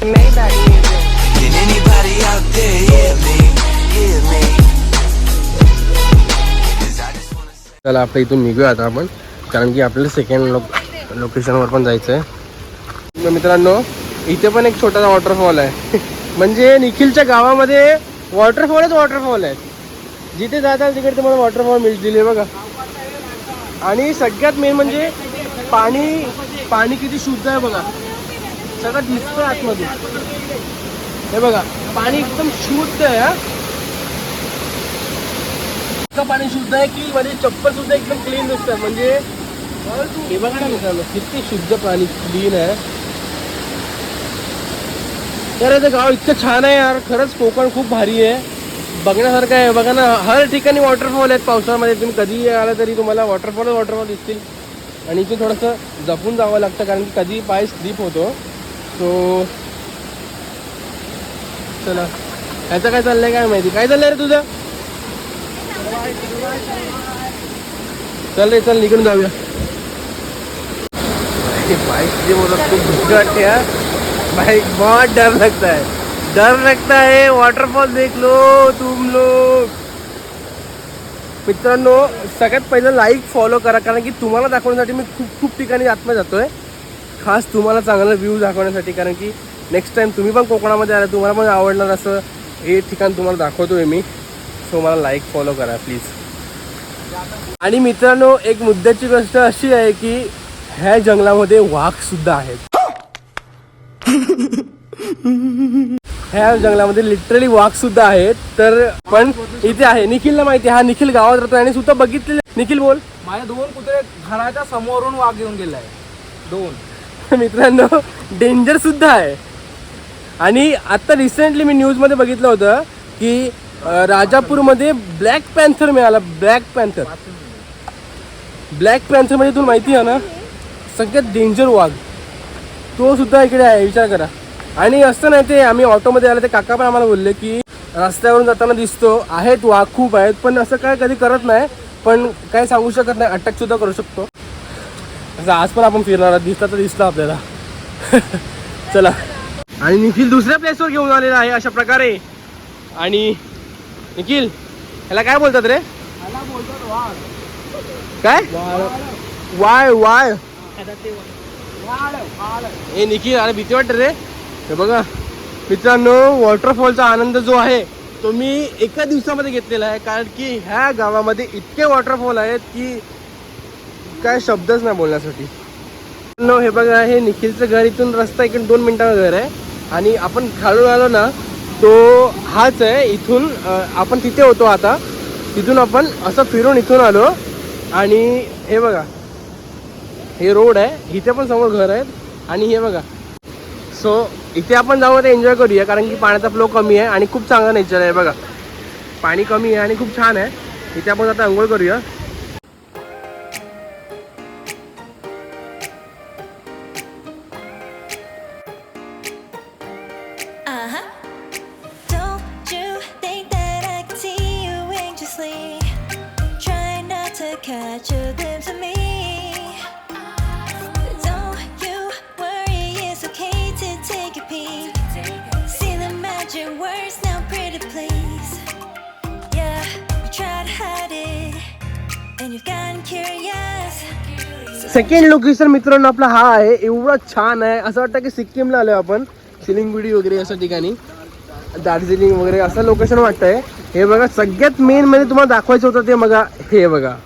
Maybach music. Can anybody out there hear me? Hear me? 'Cause I just wanna say. चला आपल्या इथून निघूया आता आपण कारण की आपल्याला सेकंड लोक लोकेशनवर पण जायचं आहे तर मित्रांनो इथे पण एक छोटासा वॉटरफॉल आहे म्हणजे निखिलच्या गावामध्ये वॉटरफॉलच वॉटरफॉल आहे जिथे जाताल तिकडे तुम्हाला वॉटरफॉल मिळतील हे बघा आणि सगळ्यात मेन म्हणजे पाणी पाणी किती शुद्ध आहे बघा सगळं दिसतं आतमध्ये. हे बघा पाणी एकदम शुद्ध आहे हा. इतकं पाणी शुद्ध आहे की म्हणजे चप्पल सुद्धा एकदम क्लीन दिसतात. म्हणजे हे बघा ना मित्रांनो किती शुद्ध पाणी क्लीन आहे. यार ते गाव इतकं छान आहे यार. खरंच कोकण खूप भारी आहे. बघण्यासारखं आहे. बघा ना हर ठिकाणी वॉटरफॉल आहेत पावसाळ्यामध्ये. तुम्ही कधी आला तरी तुम्हाला वॉटरफॉल वॉटरफॉल दिसतील. आणि इथे थोडंसं जपून जावं लागतं कारण की कधी पाय स्लिप होतो. सो चला. ह्याचं काय चाललंय काय माहिती? काय चाललंय रे तुझं? चल रे चल निघून जाऊया. बाइक से वो खूप वाटते यार बाइक बहुत डर लगता है. डर लगता है. वॉटरफॉल देख लो तुम लोग. मित्रांनो सगळ्यात पहिलं लाईक फॉलो करा कारण की तुम्हाला दाखवण्यासाठी मी खूप खूप ठिकाणी आत्मा जातोय. खास तुम्हाला चांगला व्ह्यू दाखवण्यासाठी कारण की नेक्स्ट टाइम तुम्ही पण कोकणामध्ये आला तुम्हाला पण आवडणार असं हे ठिकाण तुम्हाला दाखवतोय मी. सो मला लाईक फॉलो करा प्लीज आणि मित्रांनो एक मुद्द्याची गोष्ट अशी आहे की ह्या जंगलामध्ये वाघ सुद्धा आहेत. ह्या जंगलामध्ये लिटरली वाघ सुद्धा आहेत. तर पण इथे आहे. निखिलला माहिती हा निखिल गावात राहतो आणि सुद्धा बघितलेले निखिल बोल. माझ्या दोन कुत्रे घराच्या समोरून वाघ घेऊन गेलाय दोन. मित्रांनो डेंजर सुद्धा आहे. आणि आता रिसेंटली मी न्यूजमध्ये बघितलं होतं की राजापूरमध्ये ब्लॅक पॅन्थर मिळाला. ब्लॅक पॅन्थर ब्लॅक पॅन्थर म्हणजे तुला माहिती आहे ना सगळ्यात डेंजर वाघ. तो सुद्धा इकडे आहे विचार करा. आणि असं नाही ते आम्ही ऑटोमध्ये आलं ते काका पण आम्हाला बोलले की रस्त्यावरून जाताना दिसतो. आहेत वाघ खूप आहेत पण असं काय कधी करत नाही. पण काय सांगू शकत नाही अटॅकसुद्धा करू शकतो. असं आज पण आपण फिरणार आहोत. दिसला तर दिसला आपल्याला. चला. आणि निखिल दुसऱ्या प्लेसवर घेऊन आलेला आहे अशा प्रकारे. आणि निखिल ह्याला काय बोलतात रे? काय? वाय वाय हे निखिल अरे भीती वाटते रे. हे बघा. मित्रांनो वॉटरफॉलचा आनंद जो आहे तो मी एका दिवसामध्ये घेतलेला आहे. कारण की ह्या गावामध्ये इतके वॉटरफॉल आहेत की काय शब्दच नाही बोलण्यासाठी. नो हे बघा हे निखिलचं घर इथून रस्ता इकडून दोन मिनिटाचं घर आहे. आणि आपण खालून आलो ना तो हाच आहे इथून आपण तिथे होतो आता. तिथून आपण असं फिरून इथून आलो. आणि हे बघा हे रोड आहे. इथे पण समोर घर आहेत. आणि हे बघा. सो इथे आपण जाऊ ते एन्जॉय करूया कारण की पाण्याचा फ्लो कमी आहे आणि खूप चांगला नेचर आहे बघा. पाणी कमी आहे आणि खूप छान आहे. इथे आपण आता आंघोळ करूया. सेकंड लोकेशन मित्रांनो आपला हा आहे. एवढा छान आहे. असं वाटतं की सिक्कीमला आलो आपण. सिलिंग सिलिंगगुडी वगैरे अशा ठिकाणी. दार्जिलिंग वगैरे असं लोकेशन वाटतंय. हे बघा सगळ्यात मेन म्हणजे तुम्हाला दाखवायचं होतं ते बघा. हे बघा.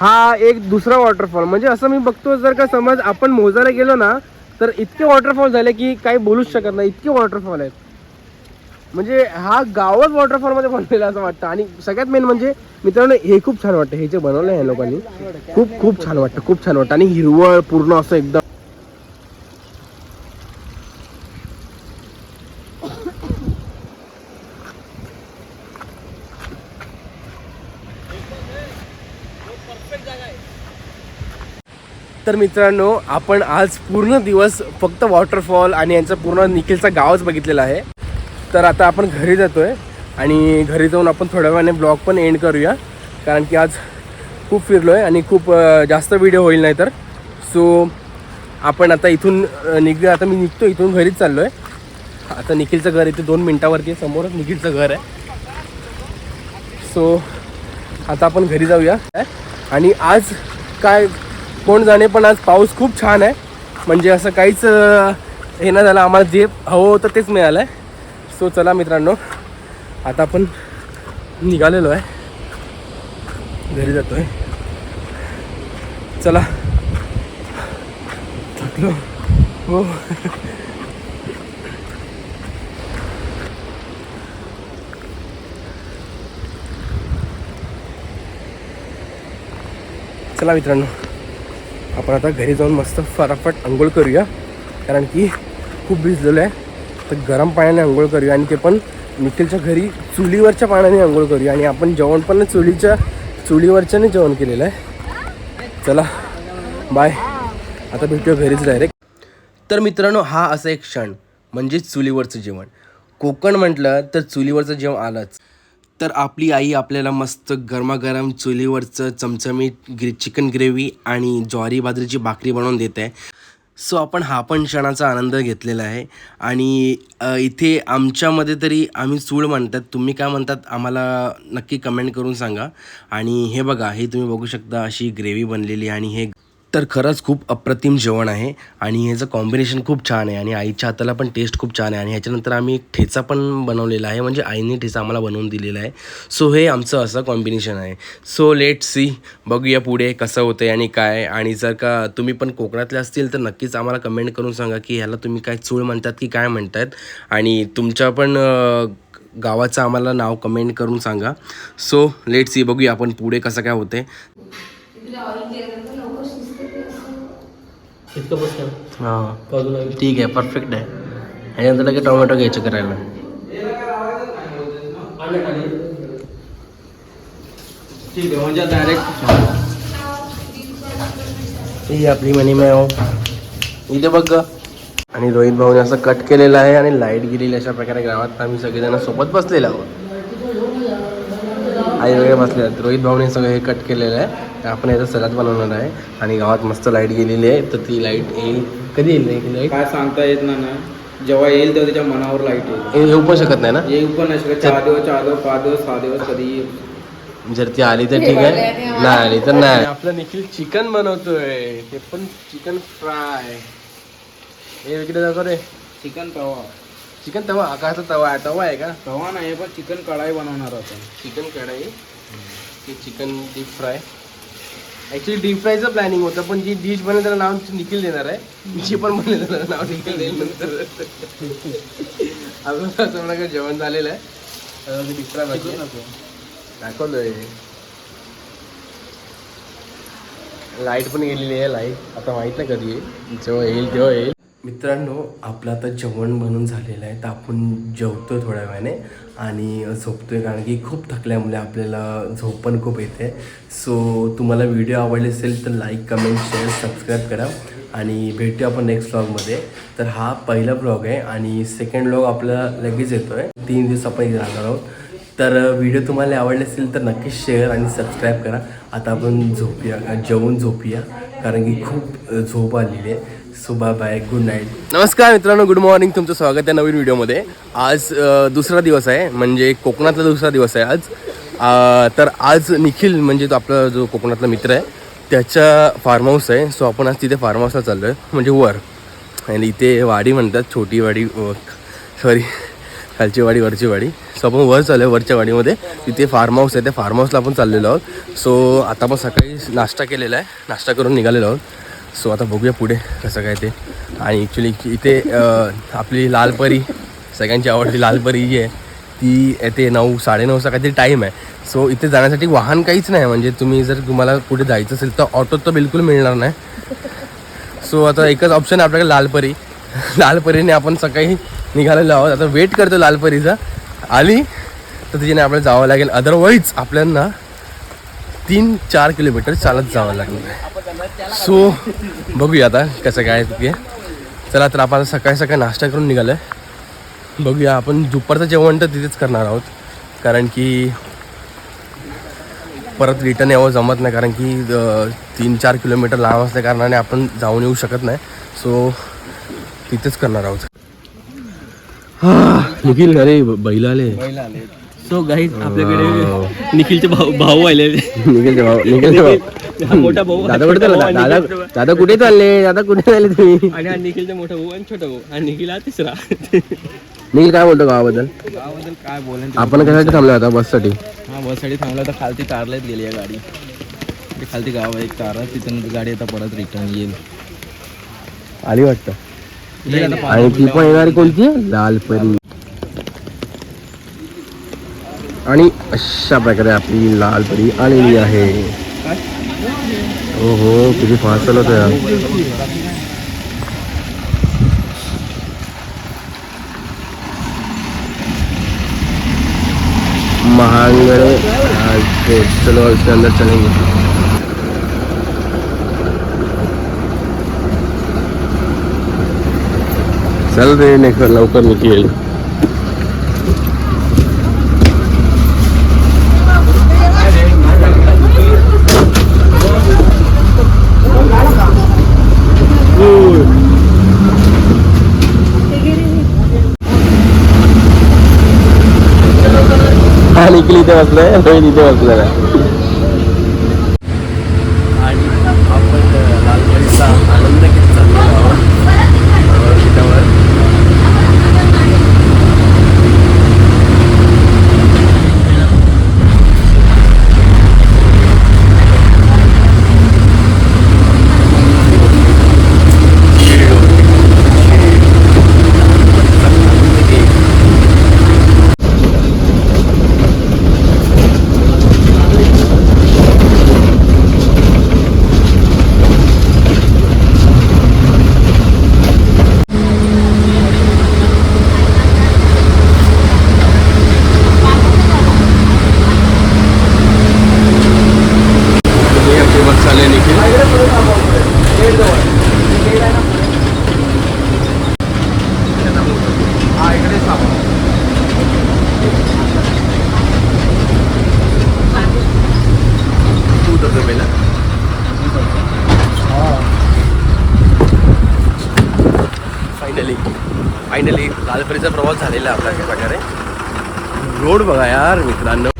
हा एक दुसरा वॉटरफॉल म्हणजे असं मी बघतो जर का समज आपण मोजायला गेलो ना तर इतके वॉटरफॉल झाले की काही बोलूच शकत नाही. इतके वॉटरफॉल आहेत. म्हणजे हा गावच वॉटरफॉलमध्ये बनलेला असं वाटतं. आणि सगळ्यात मेन म्हणजे मित्रांनो हे खूप छान वाटतं. हे जे बनवलं आहे लोकांनी खूप खूप छान वाटतं. खूप छान वाटतं. आणि हिरवळ पूर्ण असं एकदम तर मित्रांनो आपण आज पूर्ण दिवस फक्त वॉटरफॉल आणि यांचं पूर्ण निखिलचा गावच बघितलेला आहे. तर आता आपण घरी जातोय आणि घरी जाऊन आपण थोड्या वेळाने ब्लॉग पण एंड करूया. कारण की आज खूप फिरलो आहे आणि खूप जास्त व्हिडिओ होईल नाही तर. सो आपण आता इथून अं, निघूया. आता मी निघतो इथून घरीच चाललो आहे आता निखिलचं घर इथे दोन मिनटावरती आहे. समोरच निखिलचं घर आहे. सो आता आपण घरी जाऊया. आणि आज काय कोण जाणे पण आज पाऊस खूप छान आहे. म्हणजे असं काहीच हे नाही झालं आम्हाला जे हवं होतं तेच मिळालं आहे सो चला मित्रांनो आता आपण निघालेलो आहे. घरी जातो आहे चला. थकलो. हो. चला मित्रांनो. आपण आता घरी जाऊन मस्त फटाफट आंघोळ करूया. कारण की खूप भिजलेलं आहे. तर गरम पाण्याने आंघोळ करूया आणि ते पण निखिलच्या घरी चुलीवरच्या पाण्याने आंघोळ करूया. आणि आपण जेवण पण चुलीच्या चुलीवरच्याने जेवण केलेलं आहे. चला बाय आता भेटूया घरीच डायरेक्ट तर मित्रांनो हा असा एक क्षण म्हणजेच चुलीवरचं जेवण. कोकण म्हटलं तर चुलीवरचं जेवण आलंच. तर आपली आई आपल्याला मस्त गरमागरम चुलीवरचं चमचमीत ग्रे चिकन ग्रेव्ही आणि ज्वारी बाजरीची भाकरी बनवून देत. आहे सो आपण हा पण क्षणाचा आनंद घेतलेला आहे. आणि इथे आमच्यामध्ये तरी आम्ही चूळ म्हणतात. तुम्ही काय म्हणतात आम्हाला नक्की कमेंट करून सांगा. आणि हे बघा हे तुम्ही बघू शकता अशी ग्रेव्ही बनलेली आणि हे तर खरंच खूप अप्रतिम जेवण आहे आणि ह्याचं कॉम्बिनेशन खूप छान आहे आणि आईच्या हाताला पण टेस्ट खूप छान आहे आणि ह्याच्यानंतर आम्ही एक ठेचा पण बनवलेला आहे म्हणजे आईने ठेचा आम्हाला बनवून दिलेला आहे. सो हे आमचं असं कॉम्बिनेशन आहे. सो लेट सी बघूया पुढे कसं होतं आहे आणि काय. आणि जर का तुम्ही पण कोकणातले असतील तर नक्कीच आम्हाला कमेंट करून सांगा की ह्याला तुम्ही काय चूळ म्हणतात की काय म्हणतात. आणि तुमच्या पण गावाचं आम्हाला नाव कमेंट करून सांगा. सो लेट सी बघूया आपण पुढे कसं काय होते इतकं हां. ठीक आहे परफेक्ट आहे. ह्याच्यानंतर लगेच टोमॅटो घ्यायचं करायला. ठीक आहे म्हणजे डायरेक्ट ही आपली मनी मॅव. इथे बघ. आणि रोहित भाऊने असं कट केलेलं आहे आणि लाइट गेलेली अशा प्रकारे गावात आम्ही सगळेजण सोबत बसलेलो आहोत. आई वगैरे बसले आहेत रोहित भाऊने सगळं हे कट केलेलं आहे. तर आपण याचा सलाद बनवणार आहे. आणि गावात मस्त लाइट गेलेली आहे. तर ती लाइट येईल. कधी येईल नाही लाइट काय सांगता येत नाही ना. जेव्हा येईल तेव्हा त्याच्या मनावर लाइट येईल. येऊ पण शकत नाही ना? येऊ पण नाही शकत. चार दिवस चार दिवस पाच दिवस सहा दिवस कधी येईल. जर ती आली तर ठीक आहे. नाही आली तर नाही. आपलं निखिल चिकन बनवतोय. ते पण चिकन फ्राय. हे विकडे दाखव रे. चिकन तवा. चिकन तवा आकाशचा तवा आहे? तवा आहे का? तवा नाही पण चिकन कढाई बनवणार आपण. चिकन कढाई? ते chicken deep fry actually deep फ्रायचं planning होतं पण जी डिश बनेल त्याला नाव निखिल देणार आहे. जी पण बनेल त्याला नाव निखिल देईल नंतर अजून असं काही जेवण झालेलं आहे. Deep fry. दाखवलोय. लाइट पण गेलेली आहे लाइट आता माहीत नाही कधी. जेव्हा येईल तेव्हा येईल. मित्रांनो आपलं आता जेवण बनून झालेलं आहे तर आपण जेवतो थोड्या वेळाने आणि झोपतो आहे कारण की खूप थकल्यामुळे आपल्याला झोप पण खूप येते. सो तुम्हाला व्हिडिओ आवडले असेल तर लाईक कमेंट शेअर सबस्क्राईब करा आणि भेटूया आपण नेक्स्ट ब्लॉगमध्ये तर हा पहिला ब्लॉग आहे आणि सेकंड ब्लॉग आपला लगेच येतो आहे तीन दिवस आपण इथे राहणार आहोत. तर व्हिडिओ तुम्हाला आवडले असेल तर नक्की शेअर आणि सबस्क्राईब करा. आता आपण झोपूया जेवून झोपूया कारण की खूप झोप आलेली आहे. So bye bye good night नमस्कार मित्रांनो गुड मॉर्निंग तुमचं स्वागत आहे नवीन व्हिडिओमध्ये. आज दुसरा दिवस आहे म्हणजे कोकणातला दुसरा दिवस आहे आज. तर आज निखिल म्हणजे तो आपला जो कोकणातला मित्र आहे त्याच्या फार्म हाऊस आहे. सो आपण आज तिथे फार्म हाऊसला चाललो आहे म्हणजे वर. आणि इथे वाडी म्हणतात छोटी वाडी सॉरी खालची वाडी वरची वाडी. सो आपण वर चाललो आहे वरच्या वाडीमध्ये. तिथे फार्म हाऊस आहे त्या फार्म हाऊसला आपण चाललेलो आहोत. सो आता आपण सकाळी नाश्ता केलेला आहे. नाश्ता करून निघालेलो आहोत. सो आता बघूया पुढे कसं काय ते. आणि ॲक्च्युली इथे आपली आपली लालपरी सगळ्यांची आवडती लालपरी जी आहे ती येते नऊ साडेनऊचा काहीतरी टाईम आहे. सो इथे जाण्यासाठी वाहन काहीच नाही म्हणजे तुम्ही जर तुम्हाला कुठे जायचं असेल तर ऑटो तर बिलकुल मिळणार नाही. सो आता एकच ऑप्शन आहे आपल्याकडे लालपरी. लालपरीने आपण सकाळी निघालेलो आहोत. आता वेट करतो लालपरीचा. आली तर तिच्याने आपल्याला जावं लागेल. अदरवाईज आपल्यांना तीन चार किलोमीटर चालत जावं लागेल सो बघूया आता कसं काय तिथे चला तर आपण सकाळी सकाळी नाश्ता करून निघालो आहे बघूया आपण दुपारचं जेवण तर तिथेच करणार आहोत. कारण की परत रिटर्न यावं जमत नाही कारण की तीन चार किलोमीटर लांब असल्या कारणाने आपण जाऊन येऊ शकत नाही. सो तिथेच करणार आहोत. निखिल अरे बैल आले. सो गाईज आपल्याकडे निखिलचे भाऊ भाऊ आले निखिलचे भाऊ निखिलचे भाऊ. मोठा भाऊ. दादा कुठे चालला? दादा दादा कुठे चालले? दादा कुठे चालले तुम्ही? आणि हा निखिलचा मोठा भाऊ आणि छोटा भाऊ. आणि निखिल हा तिसरा. निखिल काय बोलतो गावाबद्दल? गावाबद्दल काय बोलेन आपण कशासाठी थांबलो आता बससाठी? हा बससाठी थांबला तर खालती तारलाच गेली आहे गाडी. ते खालती गाव आहे एक तारा तिथून गाडी आता परत रिटर्न येईल. आली वाटतं? आणि ती पण येणारी कोणती? लाल परी आणि अशा प्रकारे आपली लाल परी आलेली आहे. हो हो किती फास्ट चालवत आहे महांगड़े चलो इसके अंदर चलेंगे चल रे नेकर लवकर निखिल निखिल इथे बसलाय रोहित इथे बसलेला आणि आपण लालपरीचा आनंद घेत चाललो आहोत तिच्यावर हे आपली बस चालू आहे निखिल तू तसं पहिला फायनली फायनली लालपरीचा प्रवास झालेला आहे आपला एक प्रकारे रोड बघा यार मित्रांनो.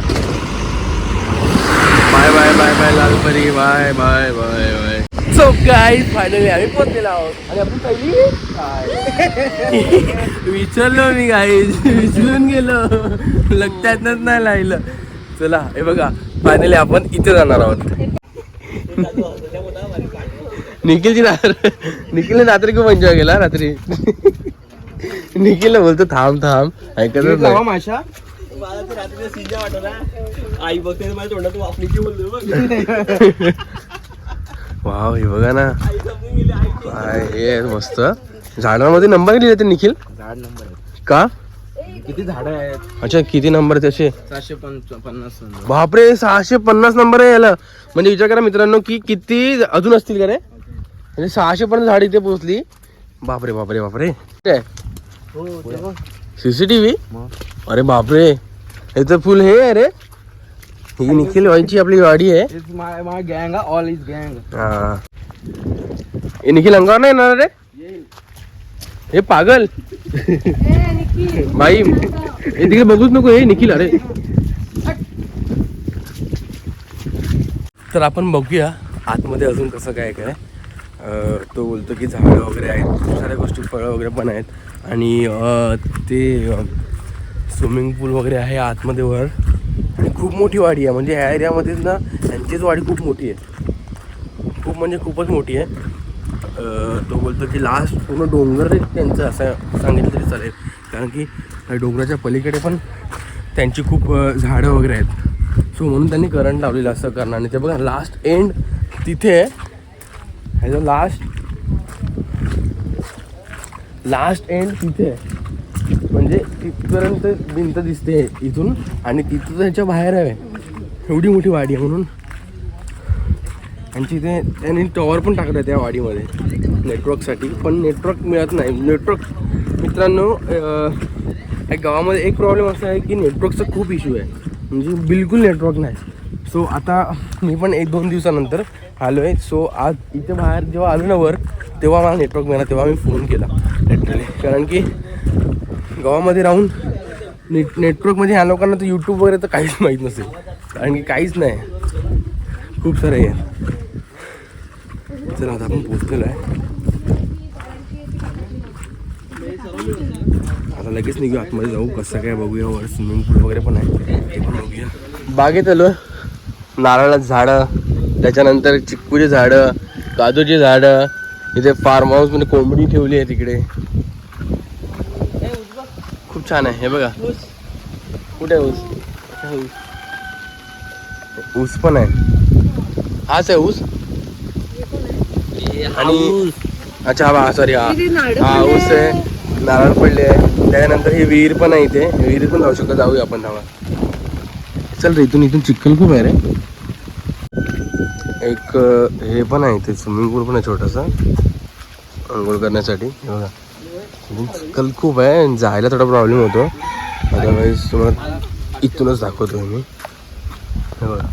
Bye bye bye bye Lalpari bye bye bye bye. So काय फायनली आम्ही पोहोचलेलो आहोत. आणि आपण पहिली? विचारलो मी गाई विसरून गेलो. लक्षातच नाही राहिलं. चला हे बघा फायनली आपण इथे जाणार आहोत. निखिलची निखिलने रात्री खूप एन्जॉय केला रात्री. निखिलला बोलतो थांब थांब. माशा मला तर रात्री सीजा वाटला आई बघते माझ्या तोंडात वापणीची बघ. वाव हे बघा ना. काय हे मस्त. झाडांमध्ये नंबर लिहिले ते निखिल? झाड नंबर का? किती झाडं आहेत? अच्छा किती नंबर त्याचे पंच पन्नास. बापरे सहाशे पन्नास नंबर आहे याला. म्हणजे विचार करा मित्रांनो की किती अजून असतील का रे? म्हणजे सहाशे पर्यंत झाड इथे पोहोचली. बापरे बापरे बापरे. काय सीसीटीव्ही अरे बापरे. तर फुल हे आहे रे. ही निखिल व्हायची आपली गाडी आहे. all is gang. हा. हे निखिल अंगावर नाही येणार रे? हे पागल. बाई हे तिकडे बघूच नको हे निखिल अरे. तर आपण बघूया आतमध्ये अजून कसं काय काय. तो बोलतो की झाडं वगैरे आहेत खूप साऱ्या गोष्टी फळं वगैरे पण आहेत. आणि अं, ते स्विमिंग पूल वगैरे आहे आतमध्ये वर. आणि खूप मोठी वाडी आहे. म्हणजे ह्या एरियामध्येच ना यांचीच वाडी खूप मोठी आहे. खूप म्हणजे खूपच मोठी आहे. तो बोलतो की लास्ट पूर्ण डोंगर त्यांचं असं सांगितलं तरी चालेल. कारण की डोंगराच्या पलीकडे पण त्यांची खूप झाडं वगैरे आहेत. सो म्हणून त्यांनी करंट लावलेलं असं करणं. आणि ते बघा लास्ट एंड तिथे as a last last end तिथे. आहे म्हणजे तिथपर्यंत भिंत दिसते इथून आणि तिथं त्याच्या बाहेर आहे. एवढी मोठी वाडी आहे म्हणून. आणि तिथे त्यांनी टॉवर पण टाकलं त्या वाडीमध्ये नेटवर्कसाठी पण नेटवर्क मिळत नाही. नेटवर्क मित्रांनो या गावामध्ये एक प्रॉब्लेम असा आहे की नेटवर्कचा खूप इश्यू आहे. म्हणजे बिलकुल नेटवर्क नाही. सो आता मी पण एक दोन दिवसानंतर आलो आहे सो आज इथे बाहेर जेव्हा आलो ना वर तेव्हा मला नेटवर्क मिळाला तेव्हा मी फोन केला. लिटरली कारण की गावामध्ये राहून नेट नेटवर्कमध्ये ह्या लोकांना तर यूट्यूब वगैरे तर काहीच माहीत नसेल. कारण की काहीच नाही. खूप सारं आहे. चला आता आपण पोचलेलो आहे. आता लगेच निघू आतमध्ये जाऊ. कसं काय बघूया. वर स्विमिंग पूल वगैरे पण आहे. ते पण बघूया. बागेत आलो नारळाचं झाडं. त्याच्यानंतर चिक्कूची झाडं. काजूची झाडं. इथे फार्म हाऊसमध्ये कोंबडी ठेवली आहे तिकडे. खूप छान आहे हे बघा. कुठे ऊस? ऊस? पण आहे. हाच आहे ऊस? आणि अच्छा हा सॉरी हा हा. ऊस आहे. नारळ पडले आहे. त्याच्यानंतर ही विहीर पण आहे इथे. विहीर पण जाऊ शकतो जाऊया आपण धावा. चल रे इथून इथून चिखल खूप आहे रे. एक हे पण आहे इथे स्विमिंग पूल पण आहे छोटासा. आंघोळ करण्यासाठी. हे बघा. कल खूप आहे आणि जायला थोडा प्रॉब्लेम होतो. अदरवाईज तुम्हाला इथूनच दाखवतो मी. बघा.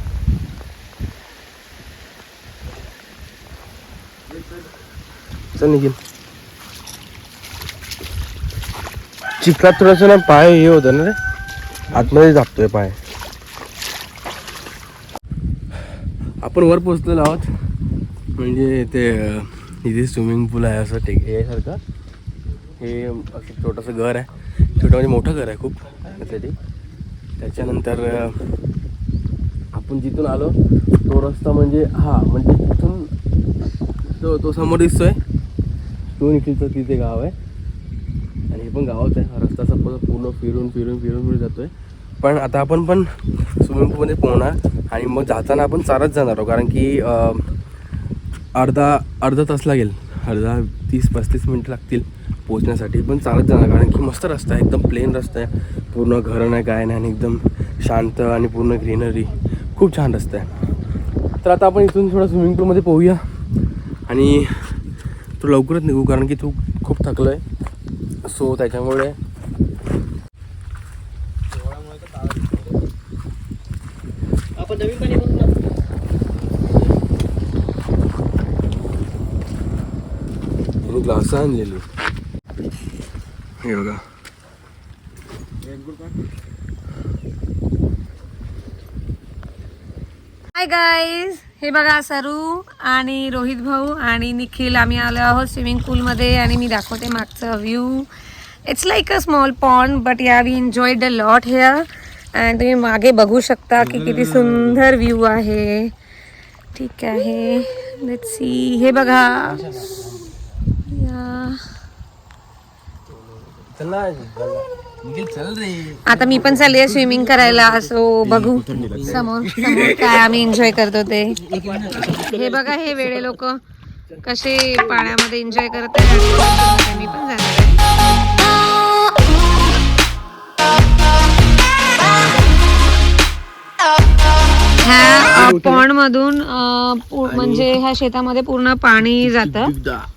चल निघेल चिखलात थोडंसं ना पाय हे होतं ना रे. आतमध्ये दाबतोय पाय. आपण वर पोचलेलो आहोत. म्हणजे ते इथे स्विमिंग पूल आहे असं टेक हे हे असं छोटंसं घर आहे. छोटं म्हणजे मोठं घर आहे खूप. त्यासाठी. त्याच्यानंतर आपण जिथून आलो तो रस्ता म्हणजे हा म्हणजे तिथून तो तो समोर दिसतोय. तो निखिलचं तिथे गाव आहे. आणि हे पण गावात आहे. हा रस्ता सपोज पूर्ण फिरून फिरून फिरून फिरून जातोय. पण आता आपण पण स्विमिंग पूलमध्ये पोहणार आणि मग जाताना आपण चालत जाणार आहोत कारण की अर्धा अर्धा तास लागेल. अर्धा तीस पस्तीस मिनटं लागतील. पोचण्यासाठी पण चालत जाणार कारण की मस्त रस्ता आहे एकदम प्लेन रस्ता आहे. पूर्ण घरं नाही काय नाही आणि एकदम शांत आणि पूर्ण ग्रीनरी खूप छान रस्ता आहे. तर आता आपण इथून थोडं स्विमिंग पूलमध्ये पोहूया. आणि तो लवकरच निघू कारण की तू खूप थकलो आहे सो त्याच्यामुळे आपण नवीन पाणी ग्लास आणलेली. हे बघा. हाय गाईज हे बघा सरू आणि रोहित भाऊ आणि निखिल. आम्ही आलो आहोत स्विमिंग पूलमध्ये आणि मी दाखवते मागचा view it's like a small pond but yeah we enjoyed a lot here and तुम्ही मागे बघू शकता की किती सुंदर व्ह्यू आहे. ठीक आहे. सी हे बघा या चल ना निखिल चल रे आता मी पण चालली आहे स्विमिंग करायला सो बघू. समोर समोर काय आम्ही एन्जॉय करतो ते. हे बघा हे वेळे लोक कसे पाण्यामध्ये एन्जॉय करत आहेत. मी पण जाणार आहे. ह्या पॉन्ड मधून म्हणजे ह्या शेतामध्ये पूर्ण पाणी जातं.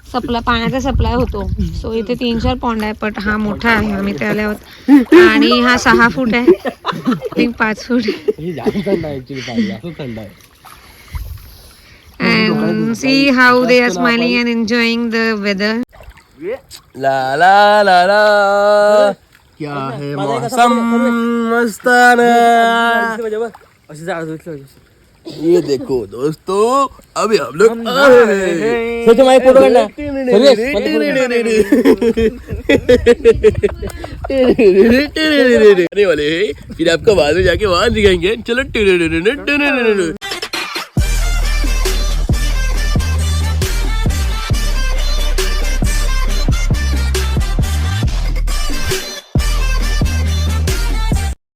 सप्लाय पाण्याचा सप्लाय होतो सो इथे तीन चार पॉन्ड आहे पण हा मोठा आहे आम्ही ते आले आहोत आणि हा सहा फूट आहे पाच फूट हे and see how they are smiling and enjoying the weather ला ला ला ला क्या है मौसम मस्ताना अशी जाळ ये देखो दोस्तों अभी हम लोग स्वच्छ माझे फ़ोटो करना। अरे वाले फिर आपको बाद में जाके वहाँ दिखाएँगे। चलो